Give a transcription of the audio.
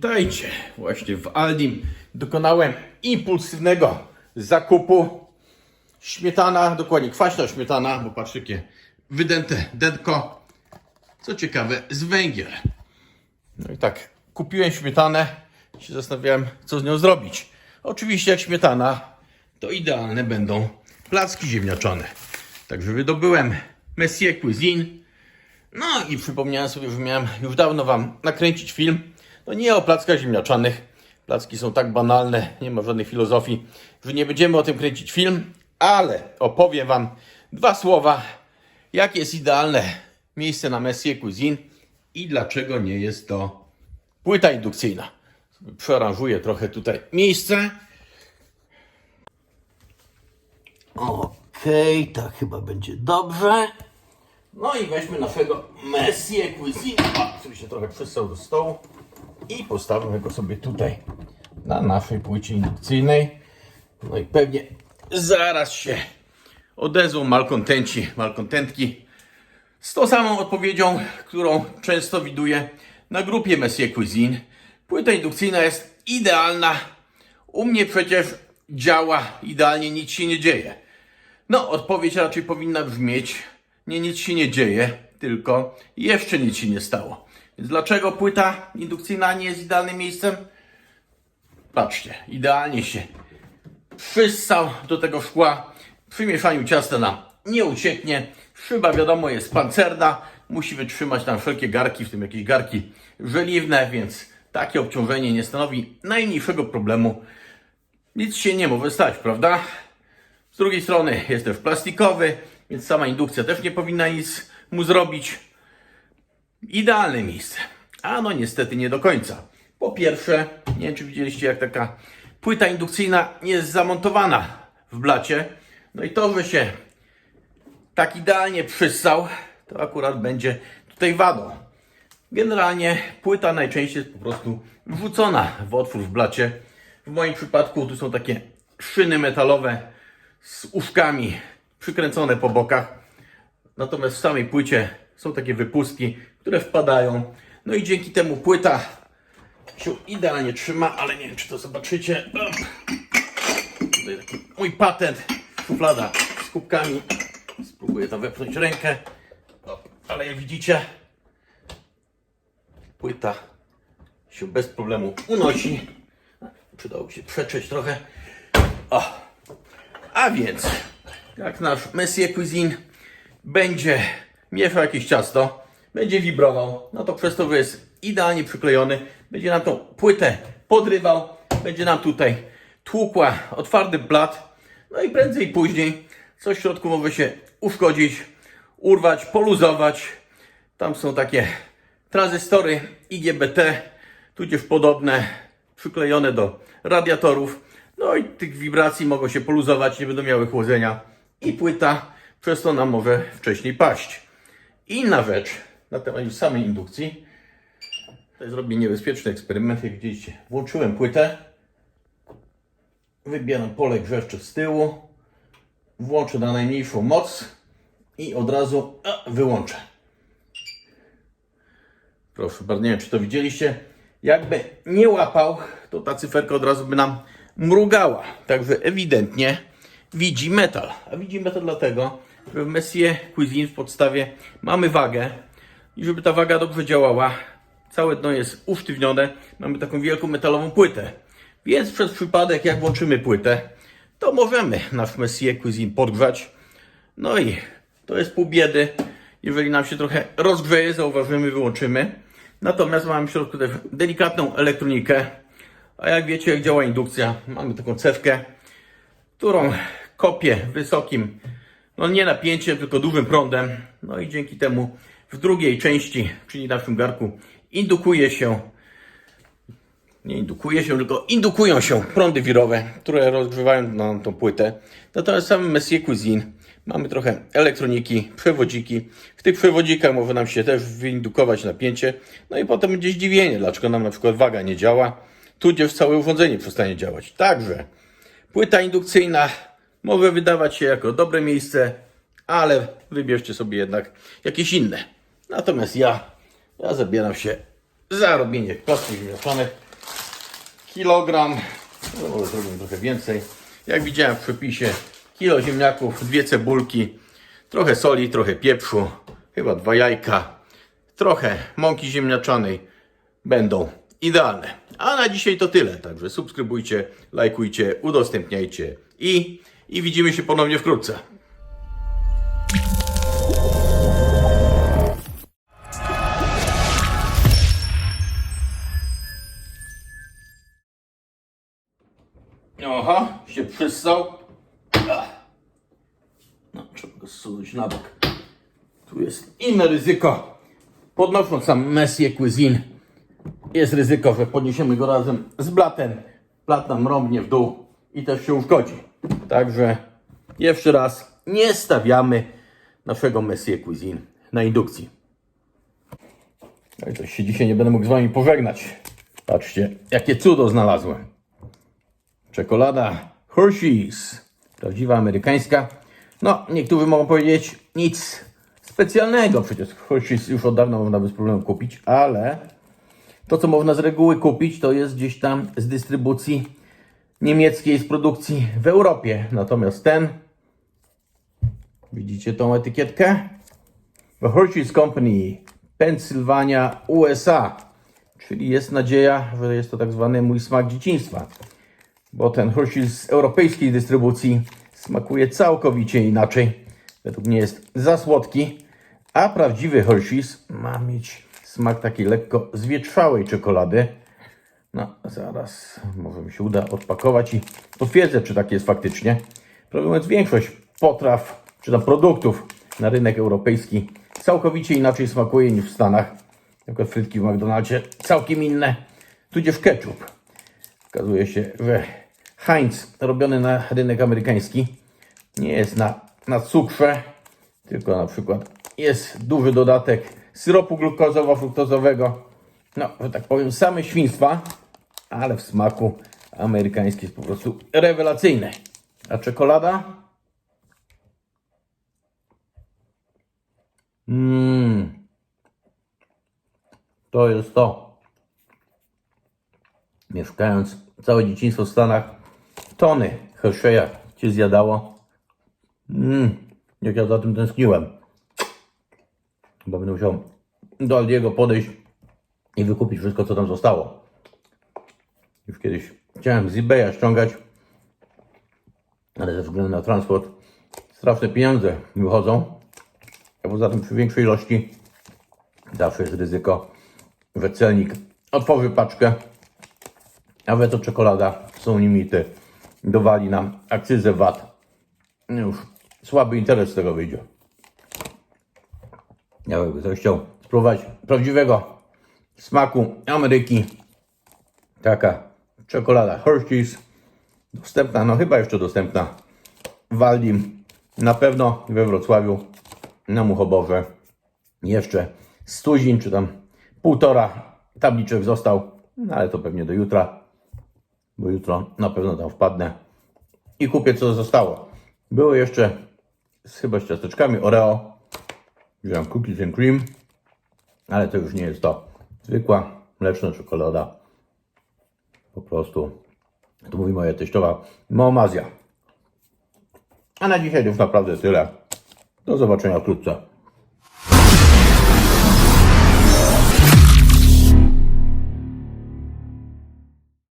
Witajcie. Właśnie w Aldim dokonałem impulsywnego zakupu. Śmietana, dokładnie kwaśna śmietana, bo patrzcie, jakie wydęte denko. Co ciekawe, z Węgier. No i tak, kupiłem śmietanę i się zastanawiałem, co z nią zrobić. Oczywiście, jak śmietana, to idealne będą placki ziemniaczane. Także wydobyłem Messier Cuisine. No i przypomniałem sobie, że miałem już dawno Wam nakręcić film. No nie o plackach ziemniaczanych. Placki są tak banalne, nie ma żadnej filozofii, że nie będziemy o tym kręcić film, ale opowiem Wam dwa słowa, jakie jest idealne miejsce na Messier Cuisine i dlaczego nie jest to płyta indukcyjna. Przearanżuję trochę tutaj miejsce. Okej, tak chyba będzie dobrze. No i weźmy naszego Messier Cuisine, który się trochę przystał do stołu i postawimy go sobie tutaj na naszej płycie indukcyjnej. No i pewnie zaraz się odezwą malkontenci, malkontentki z tą samą odpowiedzią, którą często widuję na grupie Messier Cuisine. Płyta indukcyjna jest idealna. U mnie przecież działa idealnie, nic się nie dzieje. No, odpowiedź raczej powinna brzmieć: nie, nic się nie dzieje, tylko jeszcze nic się nie stało. Więc dlaczego płyta indukcyjna nie jest idealnym miejscem? Patrzcie, idealnie się przyssał do tego szkła. Przy mieszaniu ciasta nam nie ucieknie. Szyba, wiadomo, jest pancerna. Musi wytrzymać tam wszelkie garki, w tym jakieś garki żeliwne, więc takie obciążenie nie stanowi najmniejszego problemu. Nic się nie może stać, prawda? Z drugiej strony jest też plastikowy, więc sama indukcja też nie powinna nic mu zrobić. Idealne miejsce. A no niestety nie do końca. Po pierwsze, nie wiem czy widzieliście jak taka płyta indukcyjna jest zamontowana w blacie. No i to, że się tak idealnie przyssał, to akurat będzie tutaj wadą. Generalnie płyta najczęściej jest po prostu wrzucona w otwór w blacie. W moim przypadku tu są takie szyny metalowe z uszkami przykręcone po bokach. Natomiast w samej płycie są takie wypustki, które wpadają. No i dzięki temu płyta się idealnie trzyma, ale nie wiem czy to zobaczycie. Tutaj taki mój patent, szuflada z kubkami. Spróbuję tam wepchnąć rękę. Ale jak widzicie, płyta się bez problemu unosi. Przydałoby się przetrzeć trochę. O. A więc, jak nasz Messier Cuisine będzie mieszał jakieś ciasto, będzie wibrował, no to przez to, że jest idealnie przyklejony, będzie nam tą płytę podrywał, będzie nam tutaj tłukła o twardy blat, no i prędzej i później coś w środku może się uszkodzić, urwać, poluzować. Tam są takie tranzystory IGBT, tudzież podobne, przyklejone do radiatorów. No i tych wibracji mogą się poluzować, nie będą miały chłodzenia i płyta przez to nam może wcześniej paść. Inna rzecz na temat już samej indukcji. Zrobię niebezpieczny eksperyment. Jak widzieliście, włączyłem płytę. Wybieram pole grzewcze z tyłu. Włączę na najmniejszą moc i od razu a, wyłączę. Proszę bardzo, nie wiem czy to widzieliście. Jakby nie łapał, to ta cyferka od razu by nam mrugała. Także ewidentnie widzi metal. A widzi metal dlatego, że w Messier Cuisine w podstawie mamy wagę i żeby ta waga dobrze działała, całe dno jest usztywnione, mamy taką wielką metalową płytę. Więc przez przypadek, jak włączymy płytę, to możemy nasz Messier Cuisine podgrzać. No i to jest pół biedy. Jeżeli nam się trochę rozgrzeje, zauważymy, wyłączymy. Natomiast mamy w środku też delikatną elektronikę. A jak wiecie, jak działa indukcja, mamy taką cewkę, którą kopię wysokim, no nie napięciem, tylko dużym prądem. No i dzięki temu w drugiej części, czyli naszym garku, indukuje się, nie indukuje się, tylko indukują się prądy wirowe, które rozgrzewają nam tą płytę. Natomiast w samym Messier Cuisine mamy trochę elektroniki, przewodziki. W tych przewodzikach może nam się też wyindukować napięcie. No i potem będzie zdziwienie, dlaczego nam na przykład waga nie działa, tudzież całe urządzenie przestanie działać. Także Płyta indukcyjna może wydawać się jako dobre miejsce, ale wybierzcie sobie jednak jakieś inne. Natomiast ja, ja zabieram się za robienie kostki ziemniaczanych. kilogram, no może zrobimy trochę więcej. Jak widziałem w przepisie, kilo ziemniaków, dwie cebulki, trochę soli, trochę pieprzu, chyba dwa jajka, trochę mąki ziemniaczanej będą idealne. A na dzisiaj to tyle, także subskrybujcie, lajkujcie, udostępniajcie i, i widzimy się ponownie wkrótce. Przystał. No, trzeba go zsunąć na bok. Tu jest inne ryzyko. Podnosząc sam Messier Cuisine, jest ryzyko, że podniesiemy go razem z blatem. Blat nam rąbnie w dół i też się uszkodzi. Także jeszcze raz, nie stawiamy naszego Messier Cuisine na indukcji. No i coś się dzisiaj nie będę mógł z Wami pożegnać. Patrzcie, jakie cudo znalazłem. Czekolada Hershey's. Prawdziwa amerykańska. No, niektórzy mogą powiedzieć nic specjalnego. Przecież Hershey's już od dawna można bez problemu kupić, ale to, co można z reguły kupić, to jest gdzieś tam z dystrybucji niemieckiej, z produkcji w Europie. Natomiast ten, widzicie tą etykietkę? The Hershey's Company, Pennsylvania, USA. Czyli jest nadzieja, że jest to tak zwany mój smak dzieciństwa bo ten Hershey z europejskiej dystrybucji smakuje całkowicie inaczej. Według mnie jest za słodki, a prawdziwy Hershey's ma mieć smak takiej lekko zwietrzałej czekolady. No, zaraz może mi się uda odpakować i potwierdzę, czy tak jest faktycznie. Prawdę mówiąc, większość potraw, czy tam produktów na rynek europejski całkowicie inaczej smakuje niż w Stanach. Na przykład frytki w McDonaldzie całkiem inne, tudzież ketchup. Okazuje się, że Heinz robiony na rynek amerykański nie jest na, na cukrze, tylko na przykład jest duży dodatek syropu glukozowo-fruktozowego. No, że tak powiem, same świństwa, ale w smaku amerykański jest po prostu rewelacyjny. A czekolada? Mmm. To jest to mieszkając całe dzieciństwo w Stanach, tony Hershey'a się zjadało. Mmm, jak ja za tym tęskniłem. Chyba będę musiał do Aldiego podejść i wykupić wszystko, co tam zostało. Już kiedyś chciałem z eBaya ściągać, ale ze względu na transport straszne pieniądze mi wychodzą. A poza tym przy większej ilości zawsze jest ryzyko, że celnik otworzy paczkę a we to czekolada są limity. Dowali nam akcyzę VAT. Już słaby interes z tego wyjdzie. Ja jakby ktoś chciał spróbować prawdziwego smaku Ameryki. Taka czekolada Hershey's. Dostępna, no chyba jeszcze dostępna w Aldim. Na pewno we Wrocławiu na Muchoborze. Jeszcze stuzin, czy tam półtora tabliczek został. No ale to pewnie do jutra bo jutro na pewno tam wpadnę i kupię co zostało. Były jeszcze z, chyba z ciasteczkami Oreo, wziąłem cookies and cream, ale to już nie jest to. Zwykła mleczna czekolada. Po prostu, to mówi moja teściowa, Maomazja. A na dzisiaj już naprawdę tyle. Do zobaczenia wkrótce.